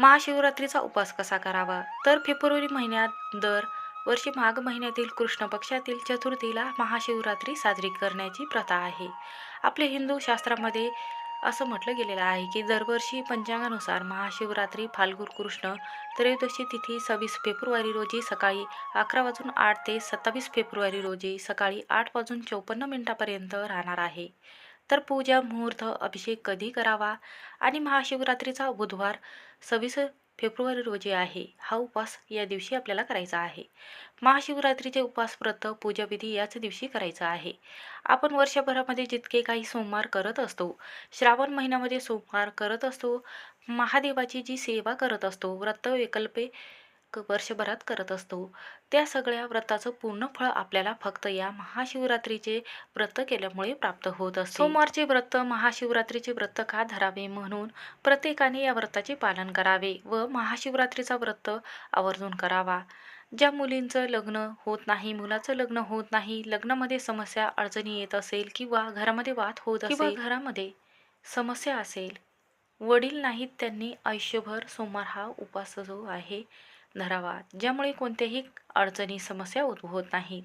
महाशिवरात्रीचा उपवास कसा करावा? तर फेब्रुवारी महिन्यात दर वर्षी माघ महिन्यातील कृष्ण पक्षातील चतुर्थीला महाशिवरात्री साजरी करण्याची प्रथा आहे. आपल्या हिंदू शास्त्रामध्ये असं म्हटलं गेलेलं आहे की दरवर्षी पंचांगानुसार महाशिवरात्री फाल्गुन कृष्ण त्रयोदशी तिथी सव्वीस फेब्रुवारी रोजी सकाळी अकरा वाजून आठ ते सत्तावीस फेब्रुवारी रोजी सकाळी आठ वाजून चौपन्न मिनिटापर्यंत राहणार आहे. तर पूजा मुहूर्त अभिषेक कधी करावा? आणि महाशिवरात्रीचा बुधवार सव्वीस फेब्रुवारी रोजी आहे. हा उपवास या दिवशी आपल्याला करायचा आहे. महाशिवरात्रीचे उपवास व्रत पूजाविधी याच दिवशी करायचा आहे. आपण वर्षभरामध्ये जितके काही सोमवार करत असतो श्रावण महिन्यामध्ये सोमवार करत असतो महादेवाची जी सेवा करत असतो व्रत विकल्पे वर्षभरात करत असतो. त्या सगळ्या व्रताचं पूर्ण फळ आपल्याला फक्त या महाशिवरात्रीचे व्रत केल्यामुळे प्राप्त होत असते. सोमवारचे व्रत महाशिवरात्रीचे व्रत का धरावे म्हणून प्रत्येकाने या व्रताचे पालन करावे व महाशिवरात्रीचा व्रत आवर्जून करावा. ज्या मुलींचं लग्न होत नाही मुलाचं लग्न होत नाही लग्नामध्ये समस्या अडचणी येत असेल किंवा घरामध्ये वाद होत किंवा असेल घरामध्ये समस्या असेल वडील नाहीत त्यांनी आयुष्यभर सोमवार हा उपवास जो आहे धरावा ज्यामुळे कोणत्याही अडचणी समस्या उद्भवत नाहीत.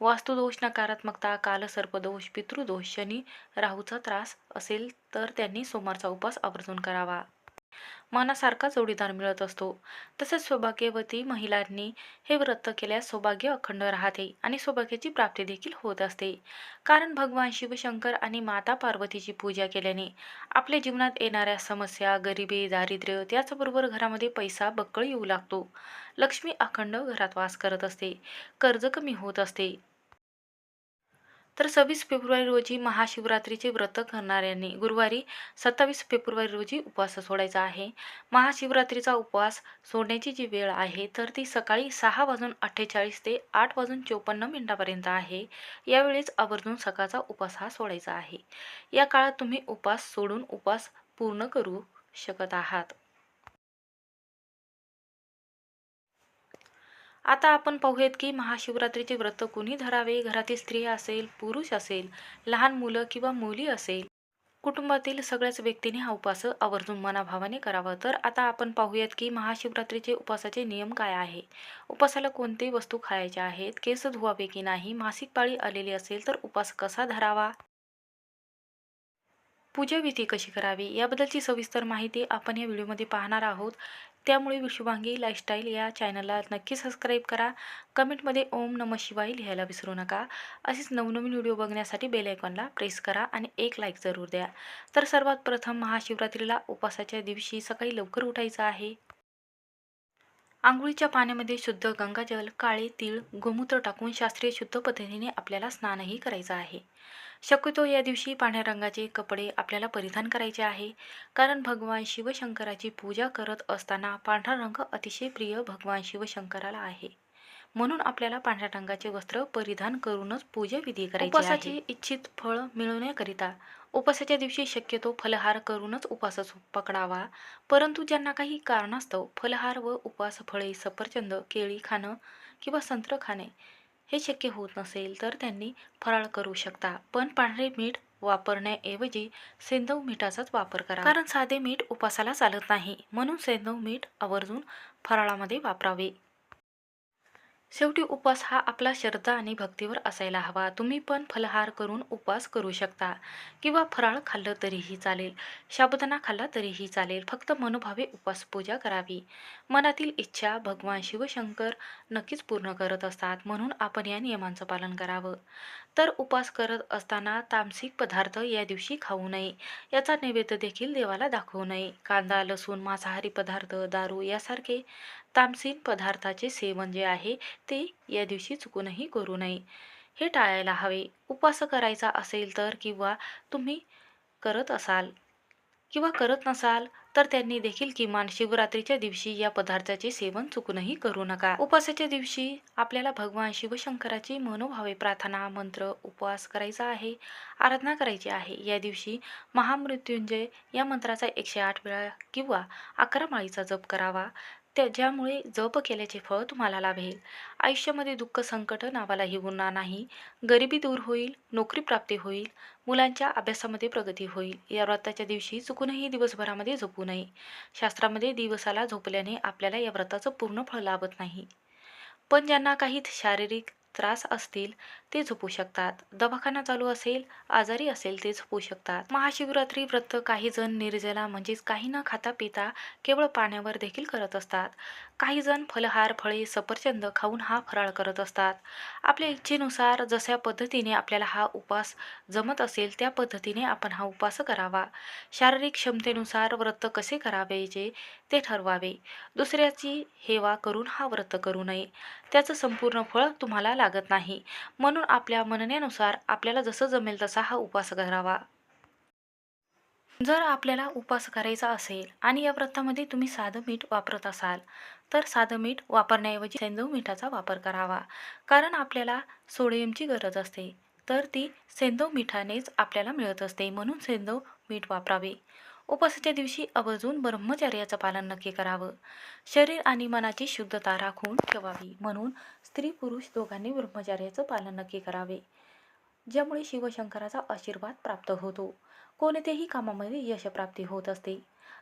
वास्तुदोष नकारात्मकता कालसर्पदोष पितृदोष शनी राहूचा त्रास असेल तर त्यांनी सोमवारचा उपवास आवर्जून करावा. मनासारखा जोडीदार मिळत असतो. तसेच सौभाग्यवती महिलांनी हे व्रत केल्यास सौभाग्य अखंड राहते आणि सौभाग्याची प्राप्ती देखील होत असते. कारण भगवान शिवशंकर आणि माता पार्वतीची पूजा केल्याने आपल्या जीवनात येणाऱ्या समस्या गरिबी दारिद्र्य त्याचबरोबर घरामध्ये पैसा बक्कळ येऊ लागतो. लक्ष्मी अखंड घरात वास करत असते. कर्ज कमी होत असते. तर सव्वीस फेब्रुवारी रोजी महाशिवरात्रीचे व्रत करणाऱ्यांनी गुरुवारी सत्तावीस फेब्रुवारी रोजी उपवास सोडायचा आहे. महाशिवरात्रीचा उपवास सोडण्याची जी वेळ आहे तर ती सकाळी सहा वाजून अठ्ठेचाळीस ते आठ वाजून चोपन्न मिनिटापर्यंत आहे. यावेळेस आवर्जून सकाळचा उपवास हा सोडायचा आहे. या काळात तुम्ही उपवास सोडून उपवास पूर्ण करू शकत आहात. आता आपण पाहूयात की महाशिवरात्रीचे व्रत कुणी धरावे? घरातील स्त्री असेल पुरुष असेल लहान मुलं किंवा मुली असेल? कुटुंबातील सगळ्याच व्यक्तीने हा उपास आवर्जून मनाभावाने करावा. तर आता आपण पाहूयात की महाशिवरात्रीचे उपवासाचे नियम काय आहे? उपासाला कोणते वस्तू खायच्या आहेत? केस धुवावे की नाही? मासिक पाळी आलेली असेल तर उपवास कसा धरावा? पूजाविधी कशी करावी? याबद्दलची सविस्तर माहिती आपण या व्हिडिओमध्ये पाहणार आहोत. त्यामुळे विश्वभांगी लाईफस्टाईल या चॅनलला नक्की सबस्क्राईब करा. कमेंटमध्ये ओम नम शिवाय लिहायला विसरू नका. असेच नवनवीन व्हिडिओ बघण्यासाठी बेल आयकॉनला प्रेस करा आणि एक लाईक जरूर द्या. तर सर्वात प्रथम महाशिवरात्रीला उपवासाच्या दिवशी सकाळी लवकर उठायचं आहे. आंघोळीच्या पाण्यामध्ये शुद्ध गंगाजल काळे तीळ गोमूत्र टाकून शास्त्रीय शुद्ध पद्धतीने आपल्याला स्नानही करायचं आहे. शक्यतो या दिवशी पांढऱ्या रंगाचे कपडे आपल्याला परिधान करायचे आहे कारण भगवान शिवशंकराची पूजा करत असताना पांढरा रंग अतिशय प्रिय भगवान शिवशंकराला आहे. म्हणून आपल्याला पांढऱ्या रंगाचे वस्त्र परिधान करूनच पूजाविधी करायची उपवासाचे इच्छित फळ मिळवण्याकरिता उपासाच्या दिवशी शक्यतो फलहार करूनच उपासच पकडावा. परंतु ज्यांना काही कारणास्तव फलहार व उपवास फळे सफरचंद केळी खाणं किंवा संत्र खाणे हे शक्य होत नसेल तर त्यांनी फराळ करू शकता. पण पांढरे मीठ वापरण्याऐवजी सेंदव मिठाचाच वापर करा. कारण साधे मीठ उपासाला चालत नाही. म्हणून सेंदव मीठ आवर्जून फराळामध्ये वापरावे. शेवटी उपवास हा आपला श्रद्धा आणि भक्तीवर असायला हवा. तुम्ही पण फलहार करून उपवास करू शकता. किंवा फराळ खाल्लं तरीही चालेल. साबुदाणा खाल्ला तरीही चालेल. फक्त मनोभावे उपवास पूजा करावी. मनातील इच्छा भगवान शिवशंकर नक्कीच पूर्ण करत असतात. म्हणून आपण या नियमांचं पालन करावं. तर उपवास करत असताना तामसिक पदार्थ या दिवशी खाऊ नये. याचा नैवेद्य देखील देवाला दाखवू नये. कांदा लसूण मांसाहारी पदार्थ दारू यासारखे तामसीन पदार्थाचे सेवन जे आहे ते या दिवशी चुकूनही करू नये. हे टाळायला हवे. उपवास करायचा असेल तर किंवा तुम्ही करत असाल किंवा करत नसाल तर त्यांनी देखील किमान शिवरात्रीच्या दिवशी या पदार्थाचे सेवन चुकूनही करू नका. उपवासाच्या दिवशी आपल्याला भगवान शिवशंकराची मनोभावे प्रार्थना मंत्र उपवास करायचा आहे आराधना करायची आहे. या दिवशी महामृत्युंजय या मंत्राचा एकशे आठ वेळा किंवा अकरा माळीचा जप करावा. त्या ज्यामुळे जप केल्याचे फळ तुम्हाला लाभेल. आयुष्यामध्ये दुःख संकट नावालाही होणार नाही. गरिबी दूर होईल नोकरी प्राप्ती होईल मुलांच्या अभ्यासामध्ये प्रगती होईल. या व्रताच्या दिवशी चुकूनही दिवसभरामध्ये झोपू नये. शास्त्रामध्ये दिवसाला झोपल्याने आपल्याला या व्रताचं पूर्ण फळ लाभत नाही. पण ज्यांना काही शारीरिक त्रास असतील ते झोपू शकतात. दवाखाना चालू असेल आजारी असेल ते झोपू शकतात. महाशिवरात्री व्रत काही जण निर्जला म्हणजेच काही न खाता पिता केवळ पाण्यावर देखील करत असतात. काहीजण फलहार फळे सफरचंद खाऊन हा फराळ करत असतात. आपल्या इच्छेनुसार जशा पद्धतीने आपल्याला हा उपवास जमत असेल त्या पद्धतीने आपण हा उपास करावा. शारीरिक क्षमतेनुसार व्रत कसे करावेचे ते ठरवावे. दुसऱ्याची हेवा करून हा व्रत करू नये. त्याचं संपूर्ण फळ तुम्हाला लागत नाही. म्हणून आपल्या म्हणण्यानुसार आपल्याला जसं जमेल तसा हा उपवास करावा. जर आपल्याला उपास करायचा असेल आणि या व्रतामध्ये तुम्ही साधं मीठ वापरत असाल तर साधं मीठ वापरण्याऐवजी सेंदव मिठाचा वापर करावा. कारण आपल्याला सोडियमची गरज असते तर ती सेंदव मिठानेच आपल्याला मिळत असते म्हणून सेंदव मीठ वापरावे. उपवासाच्या दिवशी आवर्जून ब्रह्मचर्याचं पालन नक्की करावं. शरीर आणि मनाची शुद्धता राखून ठेवावी म्हणून स्त्री पुरुष दोघांनी ब्रह्मचर्याचं पालन नक्की करावे. ज्यामुळे शिवशंकराचा आशीर्वाद प्राप्त होतो. कोणत्याही कामामध्ये यशप्राप्ती होत असते.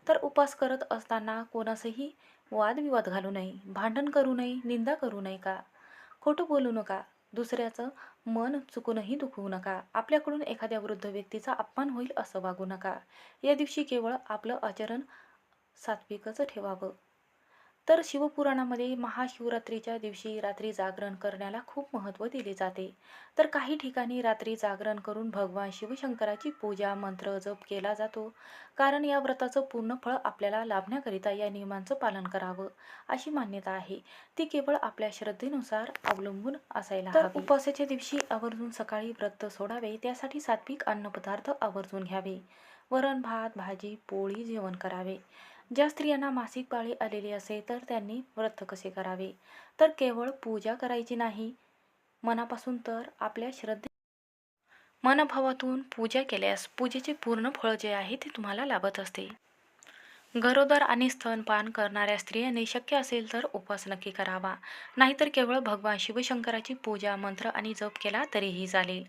तर उपास करत असताना कोणासही वादविवाद घालू नये भांडण करू नये निंदा करू नये का? खोटं बोलू नका. दुसऱ्याचं मन चुकूनही दुखवू नका. आपल्याकडून एखाद्या वृद्ध व्यक्तीचा अपमान होईल असं वागू नका. या दिवशी केवळ आपलं आचरण सात्विकच ठेवावं. तर शिवपुराणामध्ये महाशिवरात्रीच्या दिवशी रात्री जागरण करण्याला खूप महत्त्व दिले जाते. तर काही ठिकाणी रात्री जागरण करून भगवान शिवशंकराची पूजा मंत्र जप केला जातो. कारण या व्रताचं पूर्ण फळ आपल्याला लाभण्याकरिता या नियमांचं पालन करावं अशी मान्यता आहे. ती केवळ आपल्या श्रद्धेनुसार अवलंबून असायला तर उपवासाच्या दिवशी आवर्जून सकाळी व्रत सोडावे त्यासाठी सात्विक अन्नपदार्थ आवर्जून घ्यावे. वरण भात भाजी पोळी जेवण करावे. ज्या स्त्रियांना मासिक पाळी आलेली असेल तर त्यांनी व्रत कसे करावे? तर केवळ पूजा करायची नाही. मनापासून तर आपल्या श्रद्धे मनभावातून पूजा केल्यास पूजेचे पूर्ण फळ जे आहे ते तुम्हाला लाभत असते. गरोदर आणि स्तनपान करणाऱ्या स्त्रियांनी शक्य असेल तर उपवास नक्की करावा. नाहीतर केवळ भगवान शिवशंकराची पूजा मंत्र आणि जप केला तरीही चालेल.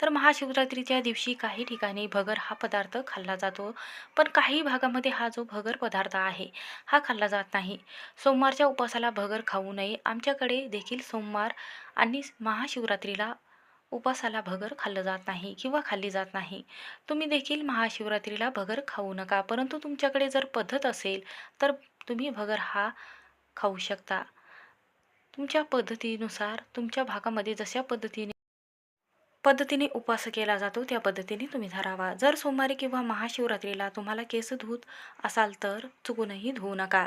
तर महाशिवरात्रीच्या दिवशी काही ठिकाणी भगर हा पदार्थ खाल्ला जातो. पण काही भागामध्ये हा जो भगर पदार्थ आहे हा खाल्ला जात नाही. सोमवारच्या उपवासाला भगर खाऊ नये. आमच्याकडे देखील सोमवार आणि महाशिवरात्रीला उपासाला भगर खाल्लं जात नाही किंवा खाल्ली जात नाही. तुम्ही देखील महाशिवरात्रीला भगर खाऊ नका परंतु तुमच्याकडे जर पद्धत असेल तर तुम्ही भगर हा खाऊ शकता. तुमच्या पद्धतीनुसार तुमच्या भागामध्ये जशा पद्धतीने पद्धतीने उपवास केला जातो त्या पद्धतीने तुम्ही धरावा. जर सोमवारी किंवा महाशिवरात्रीला तुम्हाला केस धूत असाल तर चुकूनही धुवू नका.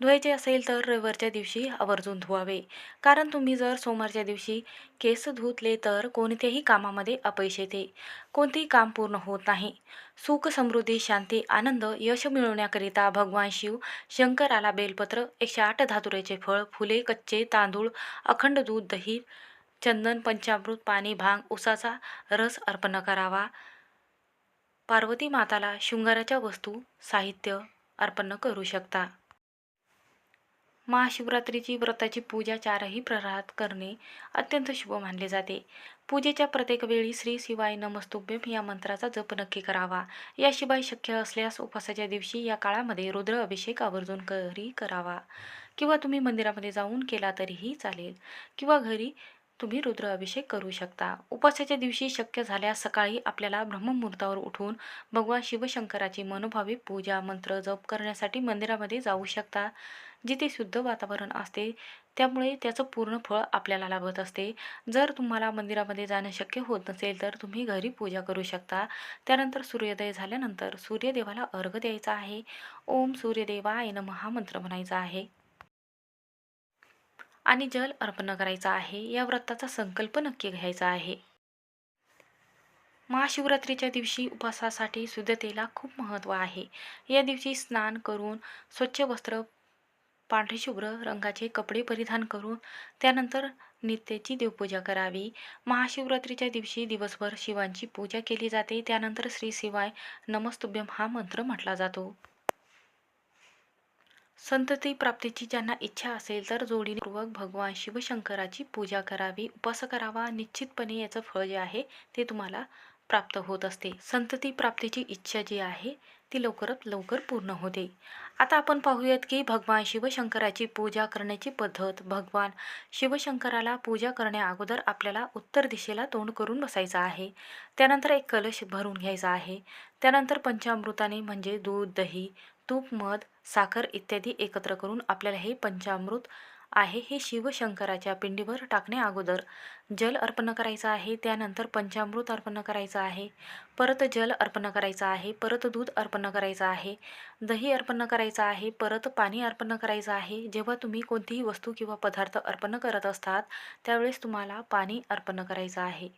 धुवायचे असेल तर रविवारच्या दिवशी आवर्जून धुवावे. कारण तुम्ही जर सोमवारच्या दिवशी केस धुतले तर कोणत्याही कामामध्ये अपयश येते. कोणतेही काम पूर्ण होत नाही. सुख समृद्धी शांती आनंद यश मिळवण्याकरिता भगवान शिव शंकराला बेलपत्र एकशे आठ धातुरेचे फळ फुले कच्चे तांदूळ अखंड दूध दही चंदन पंचामृत पाणी भांग उसाचा रस अर्पण करावा. पार्वती माताला शृंगाराच्या वस्तू साहित्य अर्पण करू शकता. महाशिवरात्रीची व्रताची पूजा चारही प्रहरात करणे अत्यंत शुभ मानले जाते. पूजेच्या प्रत्येक वेळी श्री शिवाय नमस्तुभ्यम या मंत्राचा जप नक्की करावा. याशिवाय शक्य असल्यास उपवासाच्या दिवशी या काळामध्ये रुद्र अभिषेक आवर्जून घरी करावा. किंवा तुम्ही मंदिरामध्ये जाऊन केला तरीही चालेल. किंवा घरी तुम्ही रुद्र अभिषेक करू शकता. उपवासाच्या दिवशी शक्य झाल्यास सकाळी आपल्याला ब्रह्ममुहूर्तावर उठून भगवान शिवशंकराची मनोभावी पूजा मंत्र जप करण्यासाठी मंदिरामध्ये जाऊ शकता जिथे शुद्ध वातावरण असते. त्यामुळे त्याचं पूर्ण फळ आपल्याला लाभत असते. जर तुम्हाला मंदिरामध्ये जाणं शक्य होत नसेल तर तुम्ही घरी पूजा करू शकता. त्यानंतर सूर्योदय झाल्यानंतर सूर्यदेवाला अर्घ द्यायचा आहे. ओम सूर्यदेवाय नम हा मंत्र म्हणायचा आहे. आणि जल अर्पण करायचं आहे. या व्रताचा संकल्प नक्की घ्यायचा आहे. महाशिवरात्रीच्या दिवशी उपवासासाठी शुद्धतेला खूप महत्त्व आहे. या दिवशी स्नान करून स्वच्छ वस्त्र पांढरेशुभ्र रंगाचे कपडे परिधान करून त्यानंतर नित्याची देवपूजा करावी. महाशिवरात्रीच्या दिवशी दिवसभर शिवांची पूजा केली जाते. त्यानंतर श्री शिवाय नमस्तुभ्यम हा मंत्र म्हटला जातो. संतती प्राप्तीची ज्यांना इच्छा असेल तर जोडीपूर्वक भगवान शिवशंकराची पूजा करावी. उपास करावा. निश्चितपणे याचं फळ जे आहे ते तुम्हाला प्राप्त होत असते. संतती प्राप्तीची इच्छा जी आहे ती लवकरात लवकर पूर्ण होते. आता आपण पाहूयात की भगवान शिवशंकराची पूजा करण्याची पद्धत. भगवान शिवशंकराला पूजा करण्या अगोदर आपल्याला उत्तर दिशेला तोंड करून बसायचं आहे. त्यानंतर एक कलश भरून घ्यायचा आहे. त्यानंतर पंचामृताने म्हणजे दूध दही तूप मध साखर इत्यादी एकत्र करून आपल्याला हे पंचामृत आहे. हे शिवशंकराच्या पिंडीवर टाकण्या अगोदर जल अर्पण करायचं आहे. त्यानंतर पंचामृत अर्पण करायचं आहे. परत जल अर्पण करायचं आहे. परत दूध अर्पण करायचं आहे. दही अर्पण करायचं आहे. परत पाणी अर्पण करायचं आहे. जेव्हा तुम्ही कोणतीही वस्तू किंवा पदार्थ अर्पण करत असतात त्यावेळेस तुम्हाला पाणी अर्पण करायचं आहे.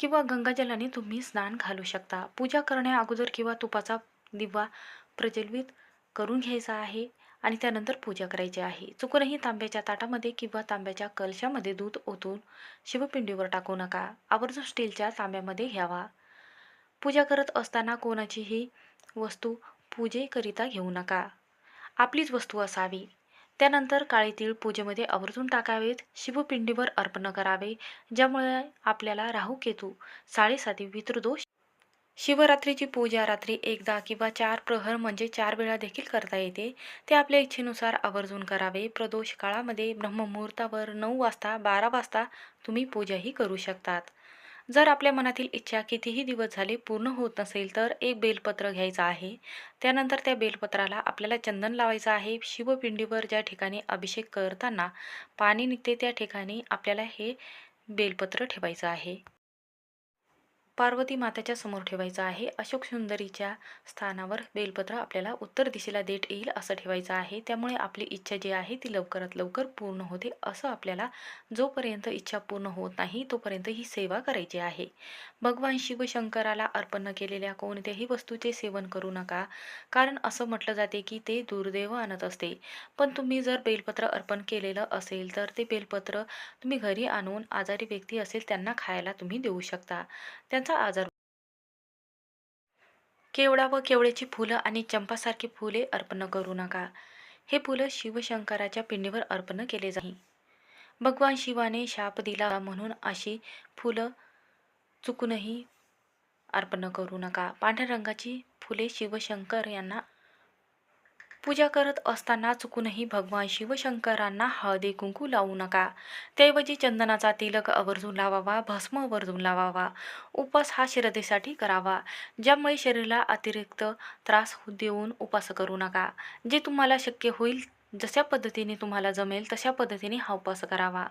किंवा गंगाजलाने तुम्ही स्नान घालू शकता. पूजा करण्या अगोदर किंवा तुपाचा दिवा प्रज्वलित करून घ्यायचा आहे आणि त्यानंतर पूजा करायची आहे. चुकूनही तांब्याच्या ताटामध्ये किंवा तांब्याच्या कलशामध्ये दूध ओतून शिवपिंडीवर टाकू नका. आवर्जून स्टीलच्या तांब्यामध्ये घ्यावा. पूजा करत असताना कोणाचीही वस्तू पूजेकरिता घेऊ नका. आपलीच वस्तू असावी. त्यानंतर काळे तीळ पूजेमध्ये आवर्जून टाकावेत शिवपिंडीवर अर्पण करावे ज्यामुळे आपल्याला राहू केतू साडेसाती पितृदोष शिवरात्रीची पूजा रात्री एकदा किंवा चार प्रहर म्हणजे चार वेळा देखील करता येते. ते आपल्या इच्छेनुसार आवर्जून करावे. प्रदोष काळामध्ये ब्रह्ममुहूर्तावर नऊ वाजता बारा वाजता तुम्ही पूजाही करू शकतात. जर आपल्या मनातील इच्छा कितीही दिवस झाले पूर्ण होत नसेल तर एक बेलपत्र घ्यायचं आहे. त्यानंतर त्या बेलपत्राला आपल्याला चंदन लावायचं आहे. शिवपिंडीवर ज्या ठिकाणी अभिषेक करताना पाणी निघते त्या ठिकाणी आपल्याला हे बेलपत्र ठेवायचं आहे. पार्वती माताच्या समोर ठेवायचं आहे. अशोक सुंदरीच्या स्थानावर बेलपत्र आपल्याला उत्तर दिशेला देठ येईल असं ठेवायचं आहे. त्यामुळे आपली इच्छा जी आहे ती लवकरात लवकर पूर्ण होते असं आपल्याला जोपर्यंत इच्छा पूर्ण होत नाही तोपर्यंत ही सेवा करायची आहे. भगवान शिवशंकराला अर्पण केलेल्या कोणत्याही वस्तूचे सेवन करू नका. कारण असं म्हटलं जाते की ते दुर्दैव आणत असते. पण तुम्ही जर बेलपत्र अर्पण केलेलं असेल तर ते बेलपत्र तुम्ही घरी आणून आजारी व्यक्ती असेल त्यांना खायला तुम्ही देऊ शकता. त्यांचा आजार केवडा व केवड्याची फुलं आणि चंपासारखी फुले अर्पण करू नका. हे फुलं शिवशंकराच्या पिंडीवर अर्पण केले जाई. भगवान शिवाने शाप दिला म्हणून अशी फुलं चुकूनही अर्पण करू नका. पांढऱ्या रंगाची फुले शिवशंकर यांना पूजा करत असताना चुकूनही भगवान शिवशंकरांना हळदी कुंकू लावू नका. त्याऐवजी चंदनाचा तिलक आवर्जून लावावा भस्म आवर्जून लावावा. उपास हा श्रद्धेसाठी करावा. ज्यामुळे शरीराला अतिरिक्त त्रास देऊन उपास करू नका. जे तुम्हाला शक्य होईल जशा पद्धतीने तुम्हाला जमेल तशा पद्धतीने हा उपास करावा.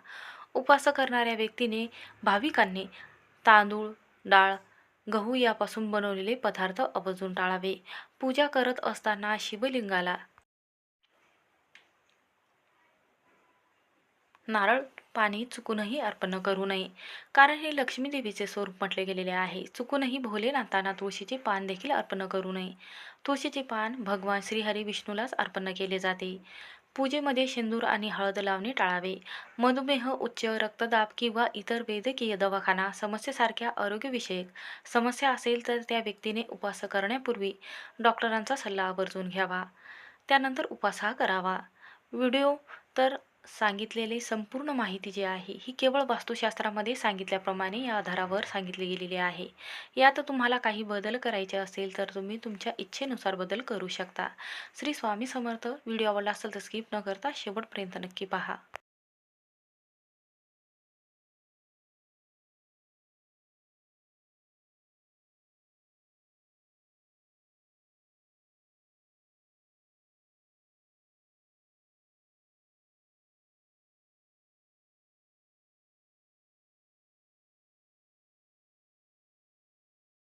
उपास करणाऱ्या व्यक्तीने भाविकांनी तांदूळ डाळ गहू यापासून बनवलेले पदार्थ आवर्जून टाळावे. पूजा करत असताना शिवलिंगाला. नारळ पाणी चुकूनही अर्पण करू नये. कारण हे लक्ष्मी देवीचे स्वरूप म्हटले गेलेले आहे. चुकूनही भोलेनाथांना तुळशीचे पान देखील अर्पण करू नये. तुळशीचे पान भगवान श्रीहरी विष्णूलाच अर्पण केले जाते. पूजेमध्ये शेंदूर आणि हळद लावणे टाळावे. मधुमेह उच्च रक्तदाब किंवा इतर वैद्यकीय दवाखाना समस्येसारख्या आरोग्यविषयक समस्या असेल तर त्या व्यक्तीने उपास करण्यापूर्वी डॉक्टरांचा सल्ला आवर्जून घ्यावा. त्यानंतर उपास हा करावा. व्हिडिओ तर सांगितलेली संपूर्ण माहिती जी आहे ही केवळ वास्तुशास्त्रामध्ये सांगितल्याप्रमाणे या आधारावर सांगितली गेलेली आहे. यात तुम्हाला काही बदल करायचे असेल तर तुम्ही तुमच्या इच्छेनुसार बदल करू शकता. श्री स्वामी समर्थ व्हिडिओ आवडला असेल तर स्किप न करता शेवटपर्यंत नक्की पहा.